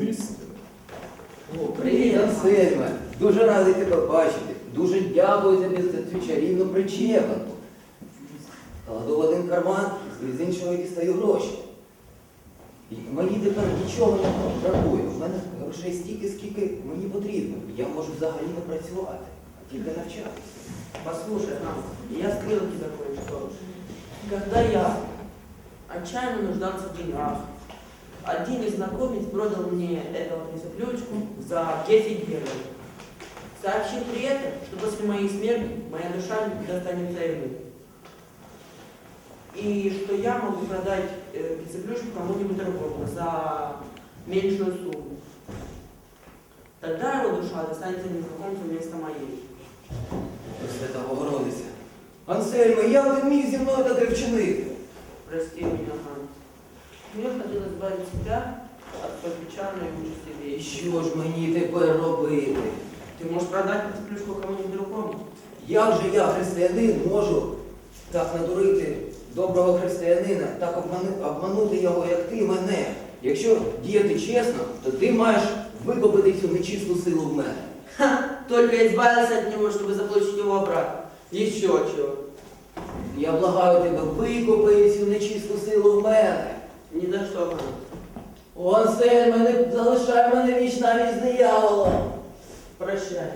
момент Привіт, Ансельме! Дуже радий тебе бачити. Дуже дякую тобі за цю чарівну причепанку. Кладу в один карман, з іншого дістаю гроші. І мені тепер нічого не бракує. У мене грошей стільки, скільки мені потрібно. Я можу взагалі не працювати, а тільки навчатися. Послушай, Hans, я скрыл тебе кое-что. Когда я отчаянно нуждался в деньгах, один из знакомец продал мне эту прицеплючку за 10 гривен. Сообщил при этом, что после моей смерти моя душа достанется ему. И что я могу продать э, кому-нибудь другому за меньшую сумму. Тогда его душа достанется незнакомцу вместо моей. Свята Богородиця. Ансельме, як ти міг зі мною таке вчинити? Прости. Мне хотелось избавить себя от той печальной участи І вещи. що ж мені тепер робити? Ты можешь продать эту плюшку кому-нибудь другому. Як же я, християнин, можу так надурити доброго християнина, так обману- обманути його, як ти мене? Якщо діяти чесно, то ти маєш викопати цю нечисту силу в мене. Ха, только избавился от него, чтобы заполучить его обратно. Еще чего. Я благаю тебе, викопай цю нечисту силу в мене. Ни за что, Ханс. О, Ансель, мене залишай мене віч навіть з дияволом. Прощай.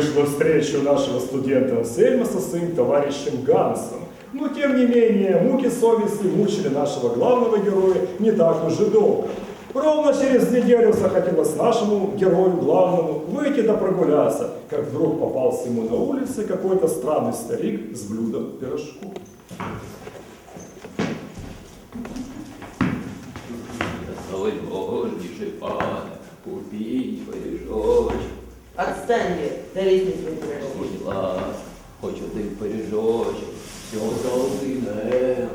вышла встреча у нашего студента Ансельма со своим товарищем Гансом. Но тем не менее, муки совести мучили нашего главного героя не так уж и долго. Ровно через неделю захотелось нашему герою главному выйти да прогуляться, как вдруг попался ему на улице какой-то странный старик с блюдом пирожку. Осторожніше, пане, купіть пиріжочок. Отстань, Лев, дались мне свои пирожки. Будь ласка, хоч один пиріжочок, всього за один ел.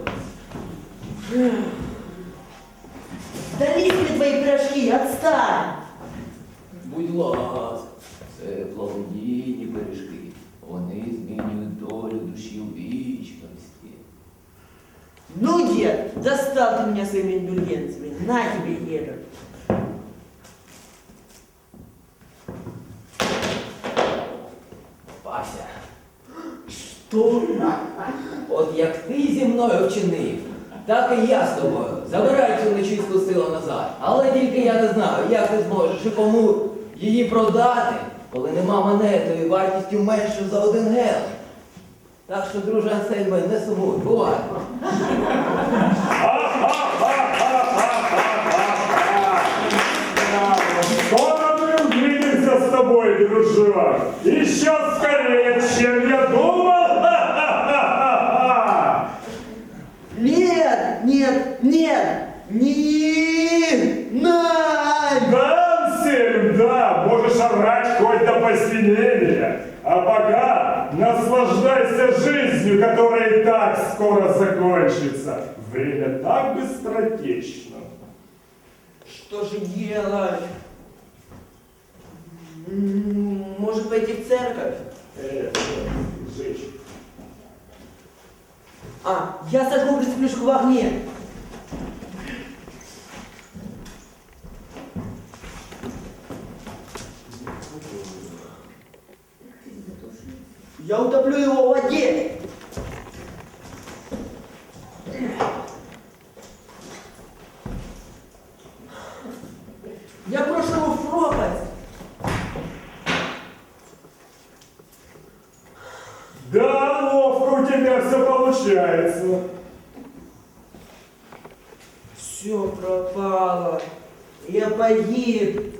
Дались мне твои пирожки, отстань! Будь ласка, це благодійні пиріжки. Вони змінюють долю душі у вічності. Ну, дед, достал ты меня своими индульгенциями. На тебе, Еда. Пася, от як ти зі мною вчинив, так і я з тобою. Забирай цю нечисту силу назад. Але тільки я не знаю, як ти зможеш і кому її продати, коли нема монетою вартістю менше за один гел. Так що, друже Ансельме, не сумуй, бувай. С тобой, дружок. Еще скорее, чем я думал. Нет, нет, нет, не най! Да, Ансельм, да, можешь орать хоть до посинения. А пока наслаждайся жизнью, которая и так скоро закончится. Время так быстротечно. Что же делать? М, Может пойти в церковь? А, я сожгу прицеплюшку в огне. Я утоплю его в воде. Я брошу его в пропасть. Да, ловко у тебя все получается. Все, пропало. Я погиб.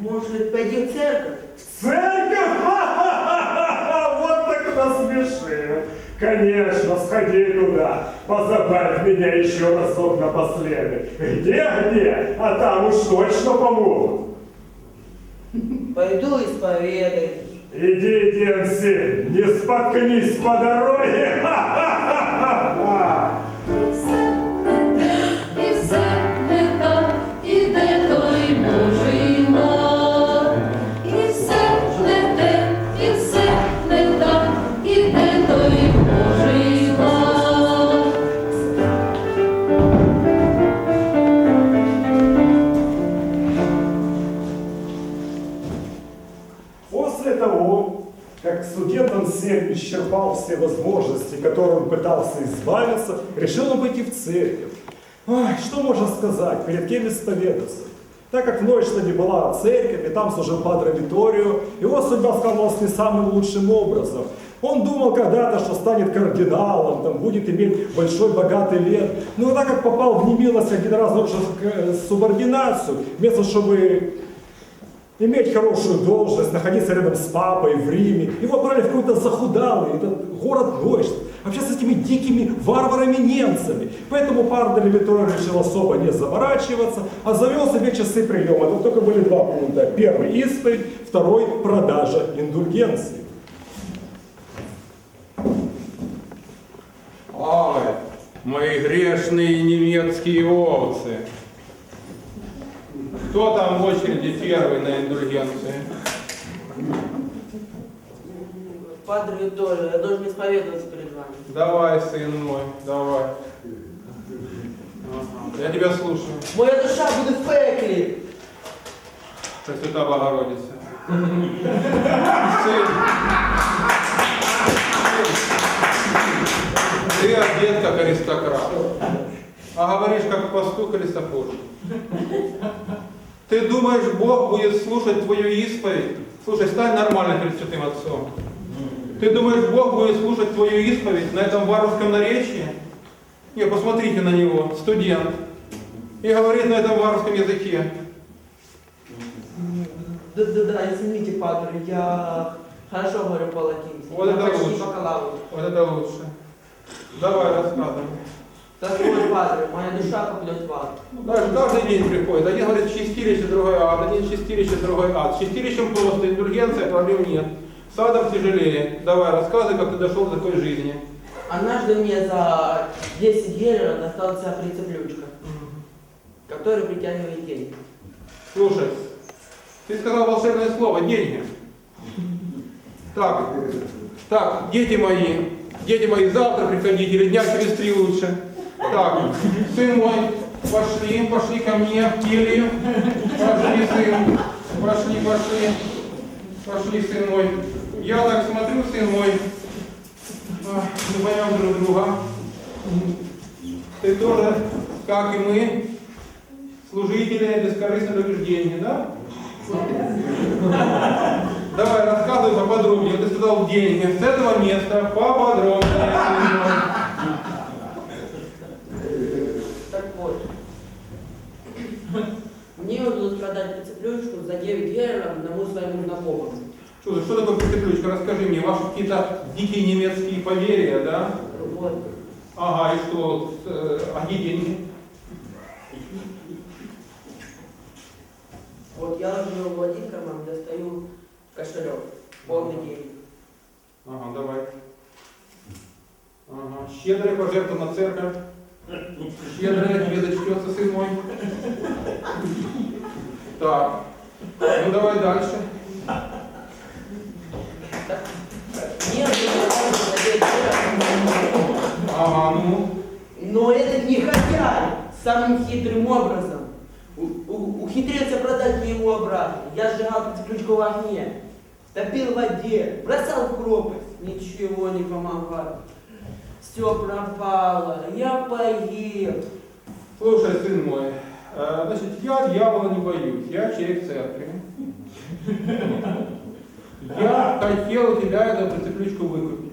Может, пойдем в церковь? Церковь? Ха-ха-ха-ха! Вот так насмешил. Конечно, сходи туда, позабавь меня еще разок напоследок. Где-где? А там уж точно помогут. Пойду исповедуюсь. Иди, Денси, не споткнись по дороге. Ха-ха-ха-ха! все возможности, которые он пытался избавиться, решил он пойти в церковь. Ай, что можно сказать, перед кем исповедаться? Так как в Нойштаде была церковь, и там служил Падре Виторио, его судьба складывалась не самым лучшим образом. Он думал когда-то, что станет кардиналом, там, будет иметь большой богатый лет. Но так как попал в немилость один раз нарушил субординацию, вместо чтобы иметь хорошую должность, находиться рядом с папой в Риме. Его отправили в какой-то захудалый этот город Нойшт, общаться с этими дикими варварами-немцами. Поэтому Пардер Витория решил особо не заморачиваться, а завел себе часы приема. Тут только были два пункта. Первый – исповедь, второй – продажа индульгенции. Ай, мои грешные немецкие овцы. Кто там в очереди первый на индульгенции? Падре Виторио, я должен исповедоваться перед вами. Давай, сын мой, давай. Я тебя слушаю. Моя душа будет в пекле. Пресвятая Богородица. Сын. Ты одет как аристократ. А говоришь как пастух или сапожник. Ты думаешь, Бог будет слушать твою исповедь? Слушай, стань нормально перед Святым Отцом. Ты думаешь, Бог будет слушать твою исповедь на этом варварском наречии? Не, посмотрите на него, студент. И говорит на этом варварском языке. Да-да-да, извините, Падре, я хорошо говорю по-латински. Вот это лучше. Вот это лучше. Давай, рассказывай. Так вот, Падре, моя душа попадет в ад. Даже каждый день приходит. Один говорит чистилище, другой ад. Один чистилище, другой ад. Чистилищем просто, индульгенция, проблем нет. С адом тяжелее. Давай, рассказывай, как ты дошел до такой жизни. Однажды мне за 10 гелеров досталась прицеплючка, которая притягивает деньги. Слушай, ты сказал волшебное слово «деньги». Так, так, дети мои, дети мои, завтра приходите, или дня через три лучше. Так, сын мой, пошли, пошли ко мне в келью. Пошли, сын, пошли, пошли, пошли, сын мой. Я так смотрю, сын мой, а, мы поймем друг друга. Ты тоже, как и мы, служители бескорыстного убеждения, да? Давай, рассказывай поподробнее. Ты сказал деньги. С этого места поподробнее. сын мой. Так вот, мне удалось продать прицеплючку за 9 гелеров одному своему знакомому. Что, что такое прицеплючка? Расскажи мне. Ваши какие-то дикие немецкие поверья, да? Вот. Ага, и что? Э, А где деньги? Вот я ложу его в один карман, достаю кошелек, полный денег. Ага, давай. Ага. Щедрая пожертва на церковь. Щедрая тебе зачтется, сын мой. Так. Ну давай дальше. Мне удалось за 9 гелеров. Ага, ну. Но этот негодяй самым хитрым образом ухитрился продать мне его обратно. Я сжигал прицеплючку в огне, топил в воде, бросал в пропасть. Ничего не помогало. Все пропало, я погиб. Слушай, сын мой, значит, я дьявола не боюсь, я человек церкви. Я хотел у тебя эту прицеплючку выкупить.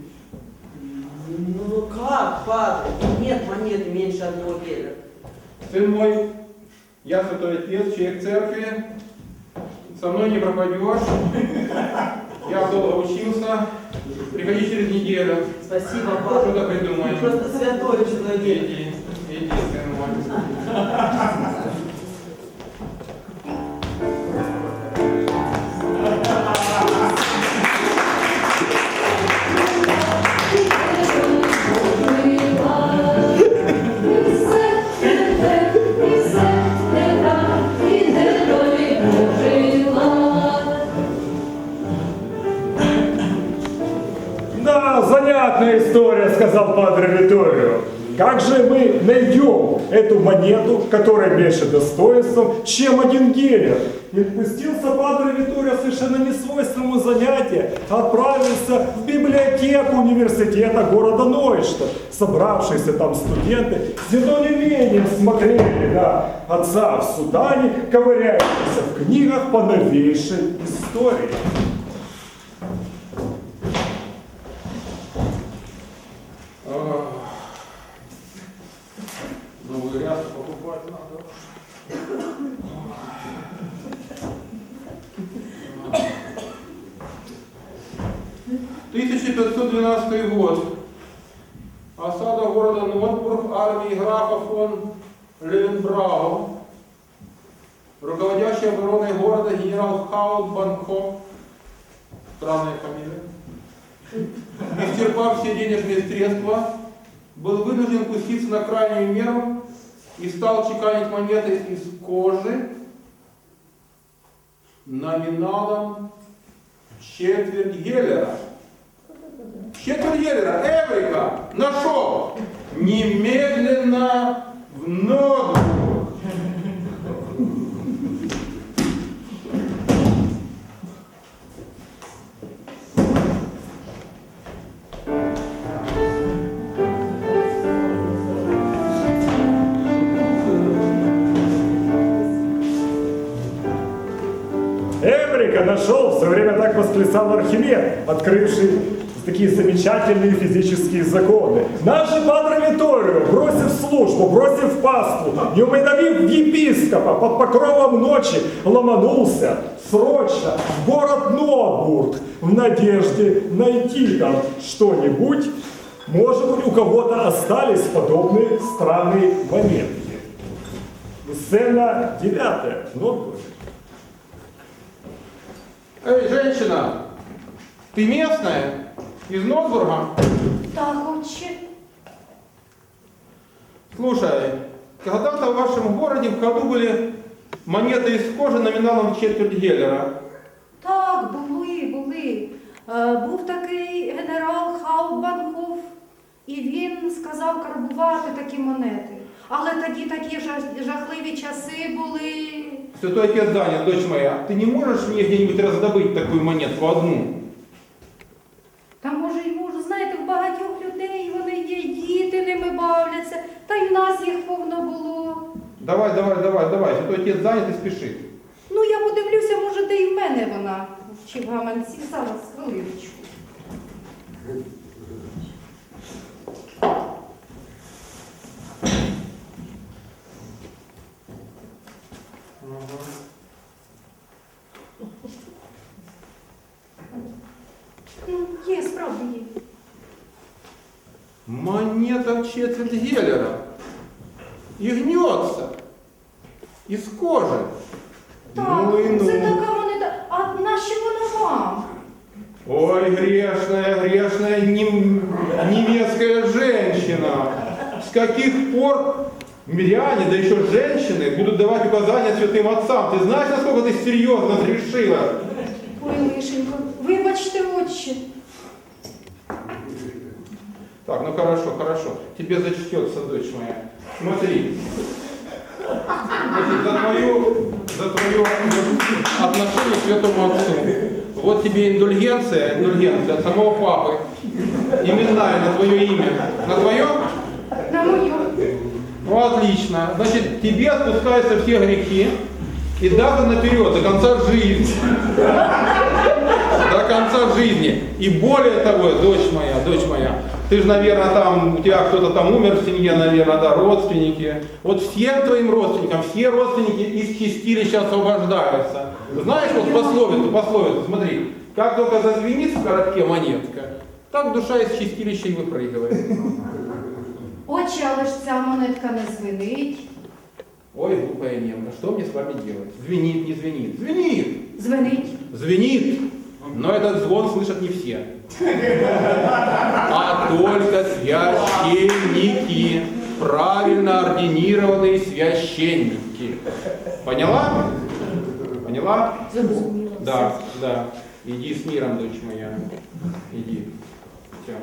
Ну как, падре? Нет монеты меньше одного геля. сын мой, я святой отец, человек церкви, со мной не пропадешь. Я долго учился. Приходи через неделю. Спасибо, папа. Что-то придумаем. Просто святой человек. Иди, иди, сын мой. Сказал Падре Виторио. Как же мы найдем эту монету, которая меньше достоинством, чем один гелер? И пустился Падре Виторио совершенно несвойственному занятию, отправился в библиотеку университета города Нойшта. Собравшиеся там студенты с недоумением смотрели на отца в Судане, ковыряющегося в книгах по новейшей истории. 12 год. Осада города Нотбург армии графа фон Левенбрау. Руководящий обороной города генерал Хаул Банко. Странная фамилия. Исчерпав все денежные средства, был вынужден пуститься на крайнюю меру и стал чеканить монеты из кожи номиналом четверть гелера. Гелера, Эврика, нашел. Немедленно в ноутбук. Эврика нашел, в свое время так восклицал Архимед, открывший такие замечательные физические законы. Наш же Падре Виторио, бросив службу, бросив паству, не умедовив епископа, под покровом ночи ломанулся срочно в город Нотбург в надежде найти там что-нибудь. Может быть, у кого-то остались подобные странные монетки. Сцена девятая. Нотбург. Эй, женщина, ты местная? Из Нотбурга? Так, отче. Слушай, когда-то в вашем городе в ходу были монеты из кожи номиналом в четверть гелера. Так, були, були. Е, Був такий генерал Хаубанков, і він сказав карбувати такі монети. Але тоді такі жах- жахливі часи були. Святой отец занят, дочь моя. Ты не можешь мне где-нибудь раздобыть такую монетку одну? Та може й можу, знаєте, в багатьох людей вони є, діти ними бавляться, та й в нас їх повно було. Давай, давай, давай, давай. Святой отец занят и спешит. Ну, я подивлюся, може, де й в мене вона чи в гаманці. Зараз, хвилиночку. Ну, Монета в четверть гелера. И гнется. Из кожи. Так, ну и ну. це така монета. А нащо вона вам? Ой, грешная, грешная нем- немецкая женщина. С каких пор миряне, да еще женщины, будут давать указания святым отцам? Ты знаешь, насколько ты серьезно грешила? Ой, лишенько, вибачте, отче. Так, ну хорошо, хорошо. Тебе зачтется, дочь моя. Смотри. Значит, за твое, за твое отношение к святому отцу. Вот тебе индульгенция, индульгенция от самого папы. Именная на твое имя. На твое? На мою. Ну, отлично. Значит, тебе отпускаются все грехи. И даже наперед, до конца жизни. До конца жизни. И более того, дочь моя, дочь моя, Ты же, наверное, там, у тебя кто-то там умер в семье, наверное, да, родственники. Вот всем твоим родственникам, все родственники из чистилища освобождаются. Знаешь, вот пословицу, пословицу, смотри, как только зазвенит в городке монетка, так душа из чистилища и выпрыгивает. Отче, але ж ця монетка не звенить. Ой, глупая немка, что мне с вами делать? Звенит, не звенит? Звенит! Звенить. Звенит! Но этот звон слышат не все. А только священники, правильно ординированные священники. Поняла? Поняла? Да, да. Иди с миром, дочь моя. Иди. Все.